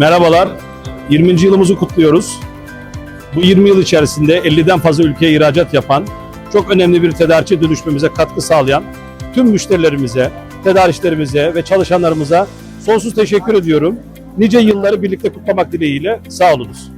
Merhabalar. 20. yılımızı kutluyoruz. Bu 20 yıl içerisinde 50'den fazla ülkeye ihracat yapan, çok önemli bir tedarikçi dönüşmemize katkı sağlayan tüm müşterilerimize, tedarikçilerimize ve çalışanlarımıza sonsuz teşekkür ediyorum. Nice yılları birlikte kutlamak dileğiyle sağ olunuz.